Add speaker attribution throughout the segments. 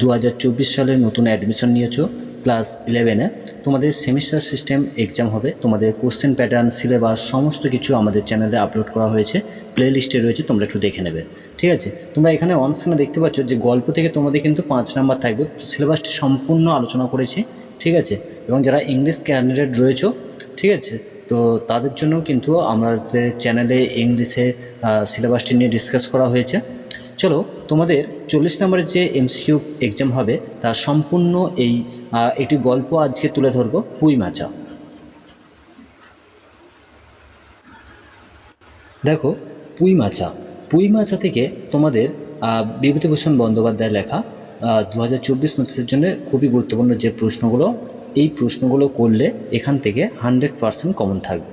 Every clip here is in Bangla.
Speaker 1: দু হাজার চব্বিশ সালের নতুন অ্যাডমিশন নিয়েছো ক্লাস ইলেভেনে তোমাদের সেমিস্টার সিস্টেম এক্সাম হবে, তোমাদের কোশ্চেন প্যাটার্ন সিলেবাস সমস্ত কিছু আমাদের চ্যানেলে আপলোড করা হয়েছে। প্লে লিস্টে রয়েছে, তোমরা একটু দেখে নেবে। ঠিক আছে? তোমরা এখানে অনস্ক্রিনে দেখতে পাচ্ছ যে গল্প থেকে তোমাদের কিন্তু পাঁচ নাম্বার থাকবে। সিলেবাসটি সম্পূর্ণ আলোচনা করেছি। ঠিক আছে? এবং যারা ইংলিশ ক্যান্ডিডেট রয়েছে, ঠিক আছে? তো তাদের জন্য কিন্তু আমাদের চ্যানেলে ইংলিশে সিলেবাসটি নিয়ে ডিসকাস করা হয়েছে। চলো, তোমাদের চল্লিশ নম্বরের যে এমসিকিউ এক্সাম হবে তা সম্পূর্ণ এই একটি গল্প আজকে তুলে ধরবো। পুঁই মাচা দেখো, পুঁই মাচা পুঁই মাচা থেকে তোমাদের বিভূতিভূষণ বন্দ্যোপাধ্যায় লেখা দু হাজার চব্বিশ জন্য খুবই গুরুত্বপূর্ণ যে প্রশ্নগুলো এই প্রশ্নগুলো করলে এখান থেকে হানড্রেড পারসেন্ট কমন থাকবে।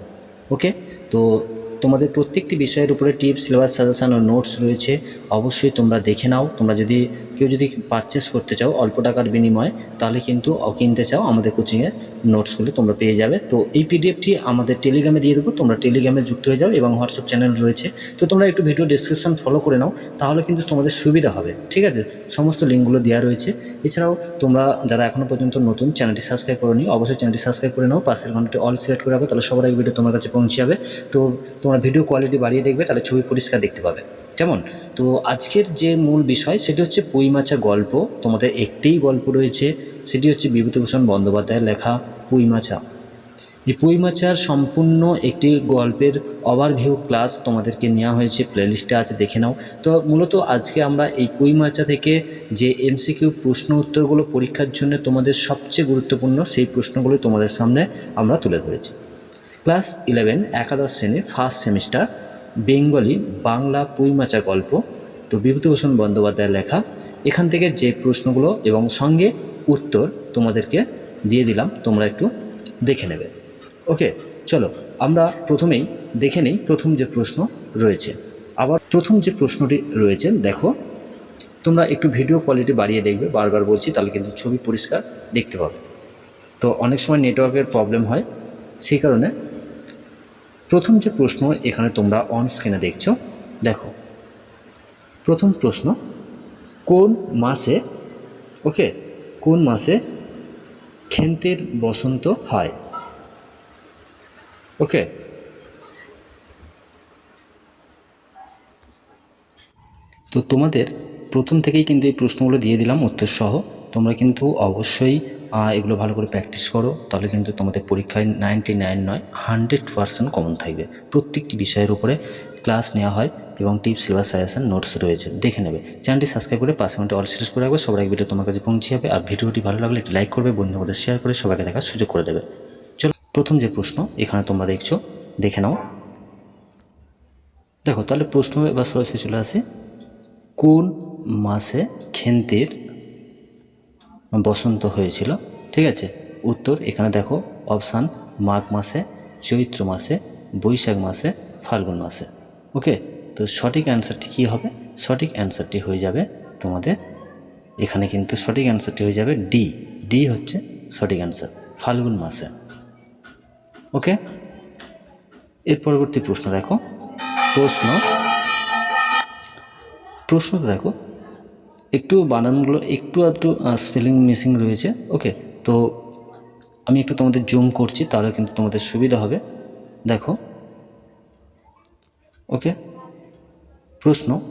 Speaker 1: ওকে তো তোমাদের প্রত্যেকটি বিষয়ের উপরে টিপস সিলেবাস সাজেশান ও নোটস রয়েছে, অবশ্যই তোমরা দেখে নাও। তোমরা যদি কেউ যদি পারচেস করতে চাও অল্প টাকার বিনিময়ে, তাহলে কিন্তু কিনতে চাও আমাদের কোচিংয়ের নোটসগুলো তোমরা পেয়ে যাবে। তো এই পিডিএফটি আমাদের টেলিগ্রামে দিয়ে দেবো। তোমরা টেলিগ্রামে যুক্ত হয়ে যাও এবং হোয়াটসঅ্যাপ চ্যানেল রয়েছে। তো তোমরা একটু ভিডিও ডিসক্রিপশন ফলো করে নাও, তাহলে কিন্তু তোমাদের সুবিধা হবে। ঠিক আছে? সমস্ত লিঙ্কগুলো দেওয়া রয়েছে। এছাড়াও তোমরা যারা এখনও পর্যন্ত নতুন চ্যানেলটি সাবস্ক্রাইব করোনি, অবশ্যই চ্যানেলটি সাবস্ক্রাইব করে নাও। পাশের ঘন্টাটি অল সিলেক্ট করে রাখো, তাহলে সবার আগে ভিডিও তোমার কাছে পৌঁছে যাবে। তো তোমরা ভিডিও কোয়ালিটি বাড়িয়ে দেখবে, তাহলে ছবি পরিষ্কার দেখতে পাবে। কেমন? তো আজকের যে মূল বিষয়, সেটি হচ্ছে পুঁই মাছা গল্প। তোমাদের একটিই গল্প রয়েছে, সেটি হচ্ছে বিভূতিভূষণ বন্দ্যোপাধ্যায়ের লেখা। পুঁই মাছা। এই পুঁই মাচার সম্পূর্ণ একটি গল্পের ওভারভিউ ক্লাস তোমাদেরকে নেওয়া হয়েছে প্লেলিস্টে আছে, দেখে নাও। তো মূলত আজকে আমরা এই পুঁই মাচা থেকে যে এমসিকিউ প্রশ্ন উত্তরগুলো পরীক্ষার জন্য তোমাদের সবচেয়ে গুরুত্বপূর্ণ, সেই প্রশ্নগুলো তোমাদের সামনে আমরা তুলে ধরেছি। ক্লাস ইলেভেন একাদশ শ্রেণি first semester Bengali Bangla Puimacha গল্প। তো বিভূতিভূষণ বন্দ্যোপাধ্যায়ের লেখা। এখান থেকে যে প্রশ্নগুলো এবং সঙ্গে উত্তর তোমাদেরকে দিয়ে দিলাম, তোমরা একটু দেখে নেবে। ওকে, চলো, আমরা প্রথমেই দেখে নিই প্রথম যে প্রশ্ন রয়েছে। আবার প্রথম যে প্রশ্নটি রয়েছে, দেখো, তোমরা একটু ভিডিও কোয়ালিটি বাড়িয়ে দেখবে, বারবার বলছি, তাহলে কিন্তু ছবি পরিষ্কার দেখতে পাবে। তো অনেক সময় নেটওয়ার্কের প্রবলেম হয়, সেই কারণে প্রথম যে প্রশ্ন এখানে তোমরা অন স্ক্রিনে দেখছ, দেখো, প্রথম প্রশ্ন, কোন মাসে ওকে কোন মাসে খেন্তের বসন্ত হয়। ওকে তো তোমাদের প্রথম থেকেই কিন্তু এই প্রশ্নগুলো দিয়ে দিলাম উত্তর সহ তোমরা কিন্তু অবশ্যই এগুলো ভালো করে প্র্যাকটিস করো, তাহলে কিন্তু তোমাদের পরীক্ষায় নাইনটি নাইন নয় হান্ড্রেড পার্সেন্ট কমন থাকবে। প্রত্যেকটি বিষয়ের উপরে ক্লাস নেওয়া হয়। এবং টিপস, সিলেবাস, সাজেশন, নোটস রয়েছে। দেখে নেবে। চ্যানেলটি সাবস্ক্রাইব করে পাশে ঘণ্টা অল সিলেক্ট করে রাখবে। সবার এক ভিডিও তোমার কাছে পৌঁছে যাবে। আর ভিডিওটি ভালো লাগলে একটি লাইক করবে, বন্ধুদের শেয়ার করে সবাইকে দেখার সুযোগ করে দেবে। চলো, প্রথম যে প্রশ্ন, এখানে তোমরা দেখছ, দেখে নাও। দেখো, তাহলে প্রশ্ন এবার সরাসরি চলে আসে। কোন মাসে খেন্তির বসন্ত হয়েছিল? ঠিক আছে? উত্তর এখানে দেখো অপশান মাঘ মাসে, চৈত্র মাসে, বৈশাখ মাসে, ফাল্গুন মাসে। ওকে তো সঠিক অ্যান্সারটি কী হবে? সঠিক অ্যান্সারটি হয়ে যাবে তোমাদের, এখানে কিন্তু সঠিক অ্যান্সারটি হয়ে যাবে ডি ডি হচ্ছে সঠিক অ্যান্সার ফাল্গুন মাসে। ওকে? এর পরবর্তী প্রশ্ন দেখো। প্রশ্ন, প্রশ্নটা দেখো। একটু বানানগুলো একটু আধটু স্পেলিং মিসিং রয়েছে, ওকে? তো আমি একটু তোমাদের জুম করছি, তাহলে কিন্তু তোমাদের সুবিধা হবে। দেখো, ওকে? প্রশ্ন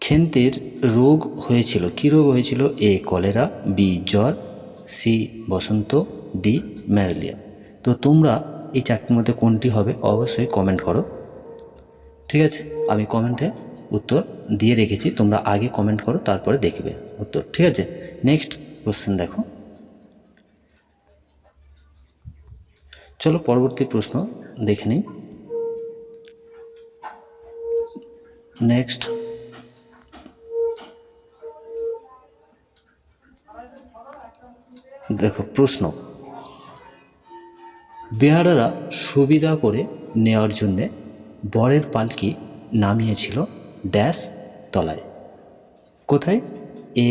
Speaker 1: খেন্তের রোগ হয়েছিল, কী রোগ হয়েছিল? এ, কলেরা, বি, জ্বর, সি, বসন্ত, ডি, ম্যালেরিয়া। তো তোমরা এই চারটির মধ্যে কোনটি হবে অবশ্যই কমেন্ট করো। ঠিক আছে? আমি কমেন্টে উত্তর দিয়ে রেখেছি, তোমরা আগে কমেন্ট করো, তারপরে দেখবে উত্তর। ঠিক আছে? নেক্সট কোশ্চেন দেখো। চলো পরবর্তী প্রশ্ন দেখে নিই। নেক্সট দেখো, প্রশ্ন। বেহারারা সুবিধা করে নেওয়ার জন্যে বরের পালকি নামিয়েছিল ড্যাশ তলায়। কোথায়? এ,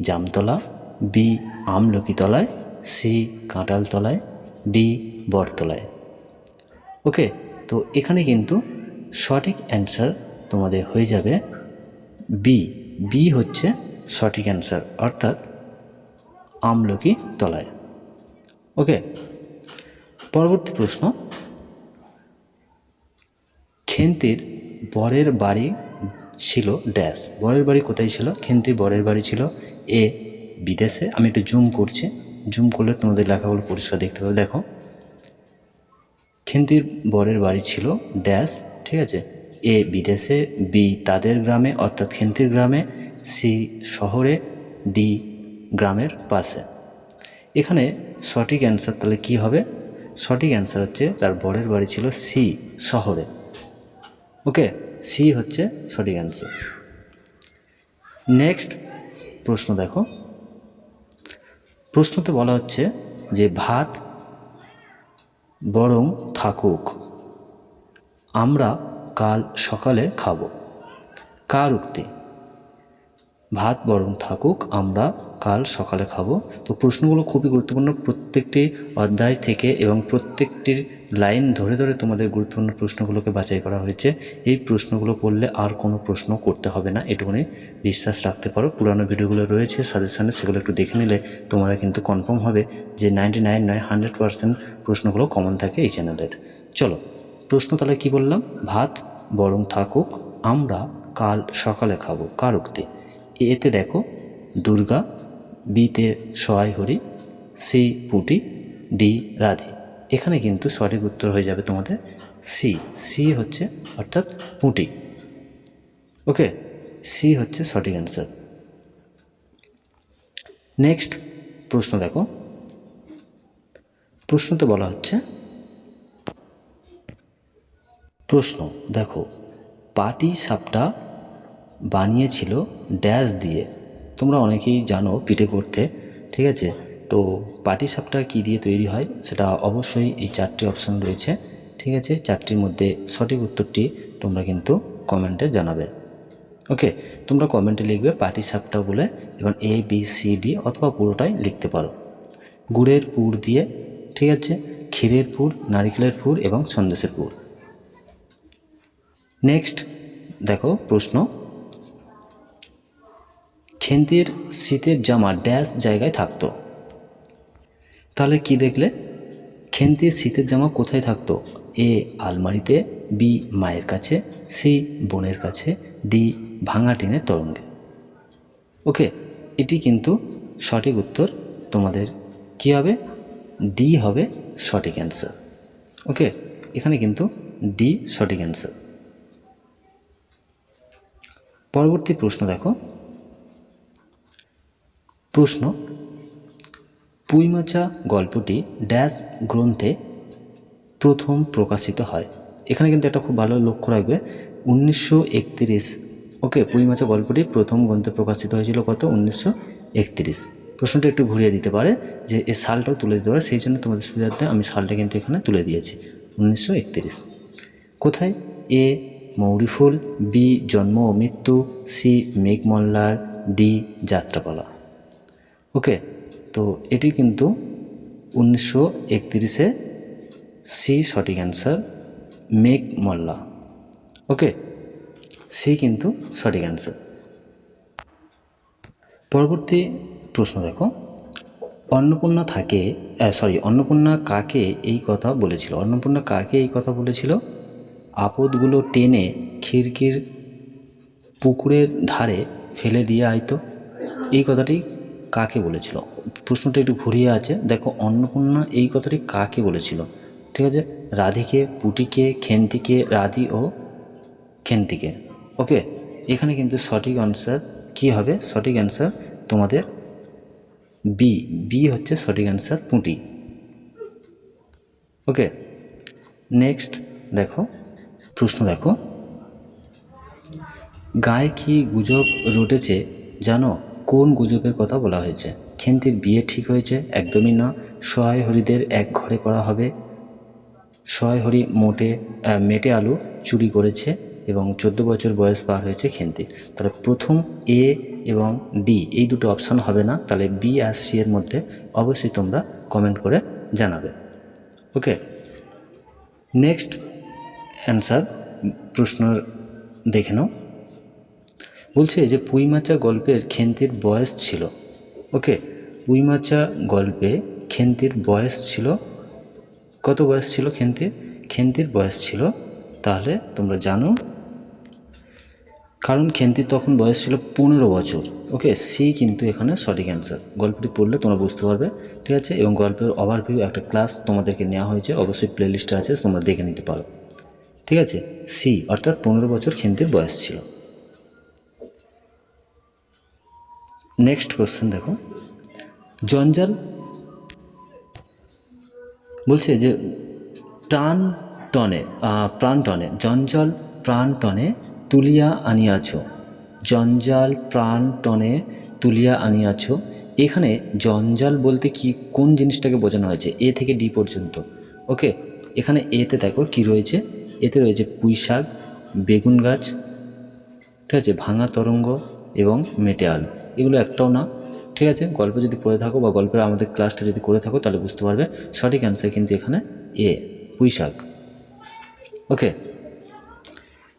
Speaker 1: জামতলা, বি, আমলকি তলায়, সি, কাঁঠাল তলায়, ডি, বটতলায়। ওকে, তো এখানে কিন্তু সঠিক অ্যান্সার তোমাদের হয়ে যাবে। বি বি হচ্ছে সঠিক অ্যান্সার অর্থাৎ আমলকি তলায়। ওকে পরবর্তী প্রশ্ন। খেন্তির বরের বাড়ি ছিল ড্যাশ। বরের বাড়ি কোথায় ছিল? খেন্তির বরের বাড়ি ছিল এ বিদেশে। আমি একটু জুম করছি। জুম করলে তোমাদের লেখাগুলো পরিষ্কার দেখতে পাবে। দেখো, খেন্তির বরের বাড়ি ছিল ড্যাশ, ঠিক আছে? এ বিদেশে, বি তাদের গ্রামে, অর্থাৎ খেন্তির গ্রামে, সি শহরে, ডি গ্রামের পাশে। এখানে সঠিক অ্যান্সার তাহলে কি হবে? সঠিক অ্যান্সার হচ্ছে তার বরের বাড়ি ছিল সি শহরে। ওকে, সি হচ্ছে সঠিক অ্যান্সার। নেক্সট প্রশ্ন দেখো। প্রশ্নতে বলা হচ্ছে যে ভাত বরং থাকুক। আমরা কাল সকালে খাব। কার উক্তি? ভাত বরং থাকুক, আমরা কাল সকালে খাব। তো প্রশ্নগুলো খুবই গুরুত্বপূর্ণ। প্রত্যেকটি অধ্যায় থেকে এবং প্রত্যেকটির লাইন ধরে ধরে তোমাদের গুরুত্বপূর্ণ প্রশ্নগুলোকে বাছাই করা হয়েছে। এই প্রশ্নগুলো পড়লে আর কোনো প্রশ্ন করতে হবে না। এটুকুনি বিশ্বাস রাখতে পারো। পুরানো ভিডিওগুলো রয়েছে, সাজেশনে সেগুলো একটু দেখে নিলে তোমরা কিন্তু কনফার্ম হবে যে নাইনটি নাইন নয় হান্ড্রেড পার্সেন্ট প্রশ্নগুলো কমন থাকে এই চ্যানেলের চলো প্রশ্ন তাহলে কী বললাম? ভাত বরং থাকুক, আমরা কাল সকালে খাব কার উক্তি এতে দেখো, দুর্গা, বিতে সহায় হরি, সি পুটি, ডি রাধি। এখানে কিন্তু সঠিক উত্তর হয়ে যাবে তোমাদের সি। সি হচ্ছে অর্থাৎ পুঁটি। ওকে? সি হচ্ছে সঠিক অ্যান্সার নেক্সট প্রশ্ন দেখো। প্রশ্নতে বলা হচ্ছে প্রশ্ন, দেখো, পাটি সাপটা বানিয়েছিল ড্যাশ দিয়ে। তোমরা অনেকেই জানো পিঠে করতে, ঠিক আছে? তো পাটি সাপটা কী দিয়ে তৈরি হয় সেটা অবশ্যই এই চারটি অপশন রয়েছে, ঠিক আছে? চারটির মধ্যে সঠিক উত্তরটি তোমরা কিন্তু কমেন্টে জানাবে। ওকে, তোমরা কমেন্টে লিখবে পাটি সাপটা বলে এবং এ বি সি ডি অথবা পুরোটাই লিখতে পারো। গুড়ের পুর দিয়ে, ঠিক আছে? ক্ষীরের পুর, নারিকেলের পুর এবং সন্দেশের পুর। নেক্সট দেখো প্রশ্ন। খেন্তির শীতের জামা ড্যাশ জায়গায় থাকতো। তাহলে কি দেখলে? খেন্তির শীতের জামা কোথায় থাকতো? এ, আলমারিতে, বি, মায়ের কাছে, সি, বোনের কাছে, ডি, ভাঙা টিনের তরঙ্গে। ওকে, এটি কিন্তু সঠিক উত্তর। তোমাদের কি হবে? ডি হবে সঠিক অ্যান্সার। ওকে, এখানে কিন্তু ডি সঠিক অ্যান্সার। পরবর্তী প্রশ্ন দেখো। প্রশ্ন, পুইমাচা গল্পটি ড্যাশ গ্রন্থে প্রথম প্রকাশিত হয়। এখানে কিন্তু একটা খুব ভালো লক্ষ্য রাখবে। উনিশশো একত্রিশ, ওকে, পুইমাচা গল্পটি প্রথম গ্রন্থে প্রকাশিত হয়েছিল কত? উনিশশো একত্রিশ। প্রশ্নটা একটু ঘুরিয়ে দিতে পারে যে এই সালটাও তুলে দিতে পারে। সেই জন্য তোমাদের সুবিধার্থে আমি সালটা কিন্তু এখানে তুলে দিয়েছি। উনিশশো একত্রিশ। কোথায়? এ মৌরিফুল, বি, জন্ম ও মৃত্যু, সি, মেঘমল্লার, ডি, যাত্রাপালা। ওকে, তো এটি কিন্তু উনিশশো একত্রিশে সি সঠিক অ্যান্সার মেঘ মল্লা ওকে, সি কিন্তু সঠিক অ্যান্সার। পরবর্তী প্রশ্ন দেখো। অন্নপূর্ণা থাকে সরি অন্নপূর্ণা কাকে এই কথা বলেছিল? অন্নপূর্ণা কাকে এই কথা বলেছিল? আপদগুলো টেনে খিড়কির পুকুরের ধারে ফেলে দিয়ে আইতো এই কথাটি কাকে বলেছিল? প্রশ্নটা একটু ঘুরিয়ে আছে। দেখো, অন্নপূর্ণা এই কথাটি কাকে বলেছিল? ঠিক আছে? রাধিকে, পুটিকে, খেন্তিকে, রাধি ও খেন্তিকে। ওকে? এখানে কিন্তু সঠিক অ্যান্সার কি হবে? সঠিক অ্যান্সার তোমাদের বি বি হচ্ছে সঠিক অ্যান্সার পুঁটি। ওকে? নেক্সট দেখো। প্রশ্ন দেখো। গায়ে কি গুজব রটেছে জানো? কোন গুজবের কথা বলা হয়েছে? খেন্তির বিয়ে ঠিক হয়েছে? একদমই না। সহায় হরিদের এক ঘরে করা হবে। সহায় হরি মোটে মেটে আলু চুরি করেছে এবং চোদ্দ বছর বয়স পার হয়েছে খেন্তির। তাহলে প্রথম এ এবং ডি, এই দুটো অপশান হবে না। তাহলে বি আর সি এর মধ্যে অবশ্যই তোমরা কমেন্ট করে জানাবে। ওকে নেক্সট অ্যান্সার, প্রশ্ন দেখে নাও। বলছে যে, পুইমাচা গল্পের খেন্তির বয়স ছিল। ওকে, পুইমাচা গল্পে খেন্তির বয়স ছিল। কত বয়স ছিল খেন্তির খেন্তির বয়স ছিল, তাহলে তোমরা জানো। কারণ খেন্তির তখন বয়স ছিল পনেরো বছর। ওকে, সি কিন্তু এখানে সঠিক অ্যান্সার। গল্পটি পড়লে তোমরা বুঝতে পারবে, ঠিক আছে? এবং গল্পের ওভারভিউ একটা ক্লাস তোমাদেরকে নেওয়া হয়েছে। অবশ্যই প্লেলিস্টে আছে, তোমরা দেখে নিতে পারো। ঠিক আছে? সি অর্থাৎ পনেরো বছর খেন্তির বয়স ছিল। নেক্সট কোশ্চেন দেখো। জঞ্জাল বলছে যে টান টনে প্রাণ টনে, জঞ্জাল প্রাণ টনে তুলিয়া আনিয়াছ। জঞ্জাল প্রাণ টনে তুলিয়া আনিয়াছ। এখানে জঞ্জাল বলতে কি, কোন জিনিসটাকে বোঝানো হয়েছে? এ থেকে ডি পর্যন্ত। ওকে এখানে এতে দেখো কি রয়েছে? এতে রয়েছে পুঁই শাক, বেগুন গাছ, ঠিক আছে, ভাঙা তরঙ্গ এবং মেটে আলু। এগুলো একটাও না, ঠিক আছে, গল্প যদি পড়ে থাকো বা গল্পের আমাদের ক্লাসটা যদি করে থাকো তাহলে বুঝতে পারবে সঠিক অ্যান্সার কিন্তু এখানে এ, পুঁই শাক। ওকে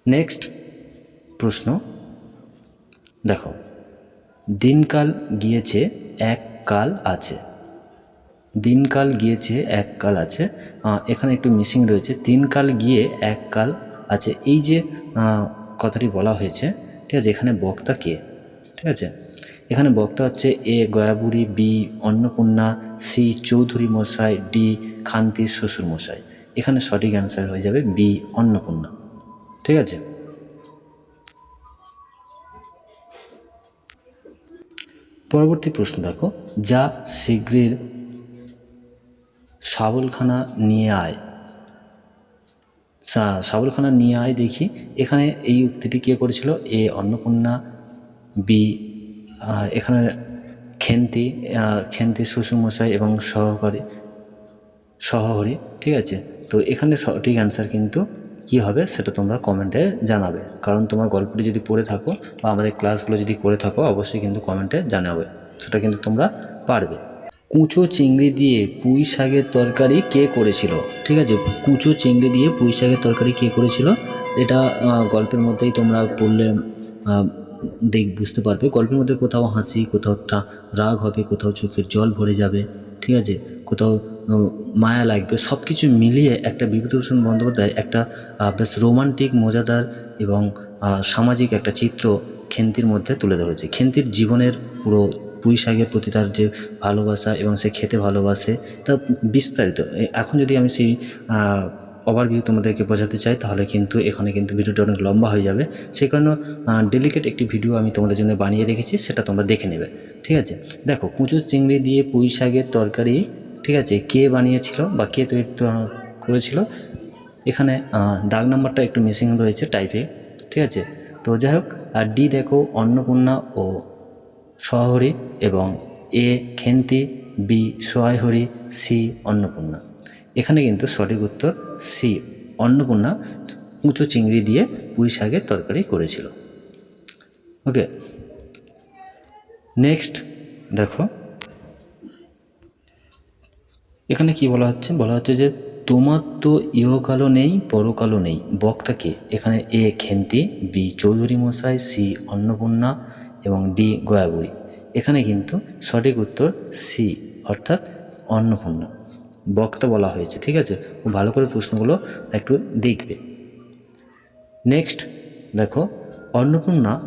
Speaker 1: নেক্সট প্রশ্ন। দেখো, দিনকাল গিয়েছে, এক কাল আছে। দিনকাল গিয়েছে এক কাল আছে এখানে একটু মিসিং রয়েছে। দিনকাল গিয়ে এক কাল আছে। এই যে কথাটি বলা হয়েছে, ঠিক আছে, এখানে বক্তা কে? ঠিক আছে? এখানে বক্তা হচ্ছে A, Gayaburi, B, Annapurna, C, Chowdhury মশাই, ডি, খান্তি শ্বশুর মশাই। এখানে সঠিক অ্যান্সার হয়ে যাবে বি, অন্নপূর্ণা। ঠিক আছে? পরবর্তী প্রশ্ন দেখো। যা শীঘ্রের শাবলখানা নিয়ে আয়। শাবলখানা নিয়ে আয় দেখি। এখানে এই উক্তিটি কে করেছিল? এ অন্নপূর্ণা, বি এখানে খেন্তি খেন্তি শ্বশুরমশাই এবং সহকারী, সহহরি, ঠিক আছে? তো এখানে সঠিক অ্যান্সার কিন্তু কি হবে সেটা তোমরা কমেন্টে জানাবে। কারণ তোমার গল্পটি যদি পড়ে থাকো বা আমাদের ক্লাসগুলো যদি করে থাকো, অবশ্যই কিন্তু কমেন্টে জানাবে। সেটা কিন্তু তোমরা পারবে। কুচো চিংড়ি দিয়ে পুঁই শাকের তরকারি কে করেছিল? ঠিক আছে, কুচো চিংড়ি দিয়ে পুঁই শাকের তরকারি কে করেছিল? এটা গল্পের মধ্যেই তোমরা পড়লে দেখ, বুঝতে পারবে। গল্পের মধ্যে কোথাও হাসি, কোথাও রাগ হবে, কোথাও চোখের জল ভরে যাবে, ঠিক আছে? কোথাও মায়া লাগবে। সব কিছু মিলিয়ে একটা বিভূতিভূষণ বন্দ্যোপাধ্যায় একটা বেশ রোমান্টিক, মজাদার এবং সামাজিক একটা চিত্র খেন্তির মধ্যে তুলে ধরেছে। খেন্তির জীবনের পুরো পুঁই শাকের প্রতি তার যে ভালোবাসা এবং সে খেতে ভালোবাসে, তা বিস্তারিত। এখন যদি আমি সেই ওভারভিউ তোমাদেরকে বোঝাতে চাই, তাহলে কিন্তু এখানে কিন্তু ভিডিওটা অনেক লম্বা হয়ে যাবে। সেই কারণে ডেলিকেট একটি ভিডিও আমি তোমাদের জন্য বানিয়ে রেখেছি, সেটা তোমরা দেখে নেবে। ঠিক আছে? দেখো, কুচো চিংড়ি দিয়ে পুঁই শাকের তরকারি, ঠিক আছে, কে বানিয়েছিল বা কে তৈরি করেছিল? এখানে দাগ নাম্বারটা একটু মিসিং রয়েছে টাইপে ঠিক আছে? তো যাই হোক, আর ডি দেখো, অন্নপূর্ণা ও সহহরি এবং A Khenti, B Swaihari, C Annapurna. এখানে কিন্তু সঠিক উত্তর সি। অন্নপূর্ণা উঁচু চিংড়ি দিয়ে পুঁই শাকের তরকারি করেছিল। ওকে নেক্সট দেখো। এখানে কি বলা হচ্ছে? বলা হচ্ছে যে, তোমার তো ইহকালও নেই, পরকালও নেই। বক্তাকে এখানে এ খেন্তি, বি চৌধুরী মশাই, সি অন্নপূর্ণা এবং ডি গয়াবুড়ি। এখানে কিন্তু সঠিক উত্তর সি, অর্থাৎ অন্নপূর্ণা। বক্তা বলা হয়েছে, ঠিক আছে? ভালো করে প্রশ্নগুলো একটু দেখবে। নেক্সট, দেখো, অন্নপূর্ণা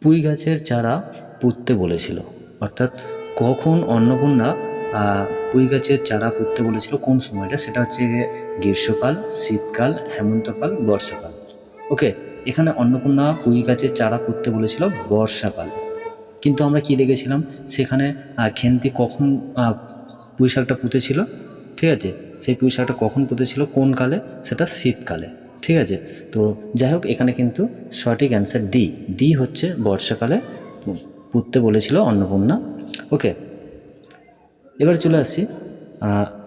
Speaker 1: পুঁই গাছের চারা পুঁততে বলেছিল। অর্থাৎ কখন অন্নপূর্ণা পুঁই গাছের চারা পুঁততে বলেছিল, কোন সময়টা? সেটা হচ্ছে গ্রীষ্মকাল, শীতকাল, হেমন্তকাল, বর্ষাকাল। ওকে এখানে অন্নপূর্ণা পুঁই গাছের চারা পুঁততে বলেছিল বর্ষাকাল। কিন্তু আমরা কি দেখেছিলাম? সেখানে খেন্তি কখন পুঁই শাকটা পুঁতেছিল, ঠিক আছে? সেই পুঁই শাকটা কখন পুঁতেছিল, কোন কালে? সেটা শীতকালে, ঠিক আছে? তো যাই হোক, এখানে কিন্তু সঠিক অ্যান্সার ডি ডি হচ্ছে বর্ষাকালে পুঁততে বলেছিল অন্নপূর্ণা। ওকে এবার চলে আসি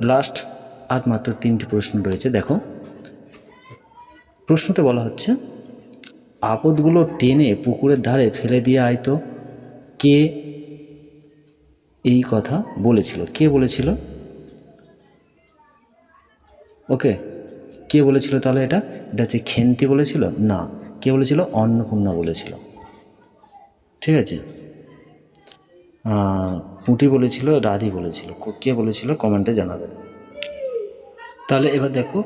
Speaker 1: লাস্ট আর মাত্র তিনটি প্রশ্ন রয়েছে। দেখো, প্রশ্নতে বলা হচ্ছে আপদগুলো টেনে পুকুরের ধারে ফেলে দিয়ে আয় তো। কে এই কথা বলেছিল? কে বলেছিল? ওকে, কে বলেছিল তাহলে এটা? এটা হচ্ছে খেন্তি বলেছিল? না, কে বলেছিল? অন্নপূর্ণা বলেছিল। ঠিক আছে। পুঁটি বলেছিল, রাধি বলেছিল। কে বলেছিল? কমেন্টে জানাবে। তাহলে এবার দেখো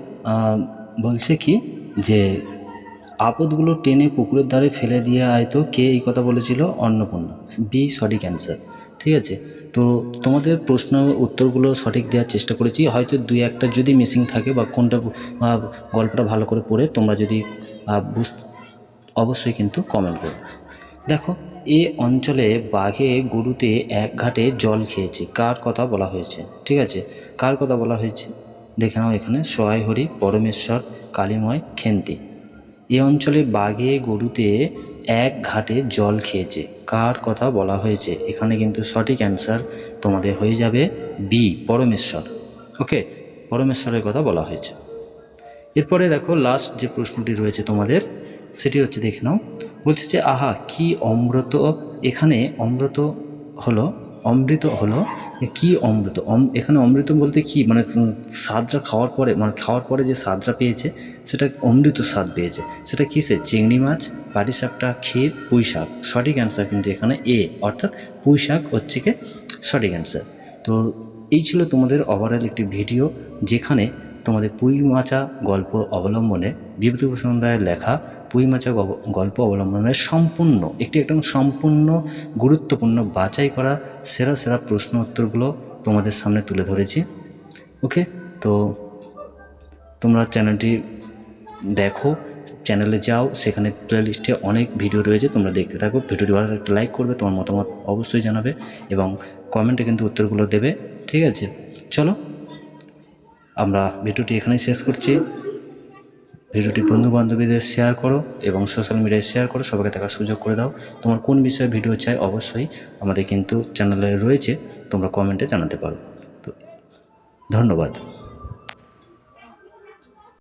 Speaker 1: বলছে কি যে আপদগুলো টেনে পুকুরের ধারে ফেলে দিয়ে হয়তো কে এই কথা বলেছিল? অন্নপূর্ণা। বি সঠিক অ্যান্সার ঠিক আছে? তো তোমাদের প্রশ্ন উত্তরগুলো সঠিক দেওয়ার চেষ্টা করেছি। হয়তো দুই একটা যদি মিসিং থাকে বা কোনটা গল্পটা ভালো করে পড়ে তোমরা যদি বুঝ, অবশ্যই কিন্তু কমেন্ট করবে। দেখো, এ অঞ্চলে বাঘে গরুতে এক ঘাটে জল খেয়েছে। কার কথা বলা হয়েছে? ঠিক আছে? কার কথা বলা হয়েছে? দেখে নাও এখানে। সহায় হরি পরমেশ্বর, কালীময়, খেন্তি। এ অঞ্চলে বাঘে, গরুতে এক ঘাটে জল খেয়েছে। কার কথা বলা হয়েছে? এখানে কিন্তু সঠিক অ্যান্সার তোমাদের হয়ে যাবে বি পরমেশ্বর। ওকে পরমেশ্বরের কথা বলা হয়েছে। এরপরে দেখো লাস্ট যে প্রশ্নটি রয়েছে তোমাদের, সেটি হচ্ছে দেখে নাও। বলছে যে, আহা, কি অমৃত? এখানে অমৃত হলো অমৃত হলো কি অমৃত? অম, এখানে অমৃত বলতে কি? মানে স্বাদটা খাওয়ার পরে মানে খাওয়ার পরে যে স্বাদটা পেয়েছে, সেটা অমৃত স্বাদ পেয়েছে। সেটা কিসে? চিংড়ি মাছ পাটিসাপটা ক্ষীর, পুঁই শাক। সঠিক অ্যান্সার কিন্তু এখানে এ অর্থাৎ পুঁই শাক হচ্ছে কি? সঠিক অ্যান্সার তো এই ছিল তোমাদের ওভারঅল একটি ভিডিও যেখানে তোমাদের পুঁই মাচা গল্প অবলম্বনে বিভূতিভূষণ রায়ের লেখা পুঁই গব- গল্প অবলম্বনে সম্পূর্ণ, একটি একদম সম্পূর্ণ, গুরুত্বপূর্ণ বাছাই করা সেরা সেরা প্রশ্ন উত্তরগুলো তোমাদের সামনে তুলে ধরেছি। ওকে তো তোমরা চ্যানেলটি দেখো, চ্যানেলে যাও, সেখানে প্লেলিস্টে অনেক ভিডিও রয়েছে, তোমরা দেখতে থাকো। ভিডিওটি ভালো একটা লাইক করবে, তোমার মতামত অবশ্যই জানাবে এবং কমেন্টে কিন্তু উত্তরগুলো দেবে, ঠিক আছে? চলো, আমরা ভিডিওটি এখানেই শেষ করছি। ভিডিওটি বন্ধু বান্ধবীদের শেয়ার করো এবং সোশ্যাল মিডিয়ায় শেয়ার করো, সবাইকে থাকার সুযোগ করে দাও। তোমার কোন বিষয়ে ভিডিও চাই অবশ্যই আমাদের কিন্তু চ্যানেলে রয়েছে, তোমরা কমেন্টে জানাতে পারো। তো, ধন্যবাদ।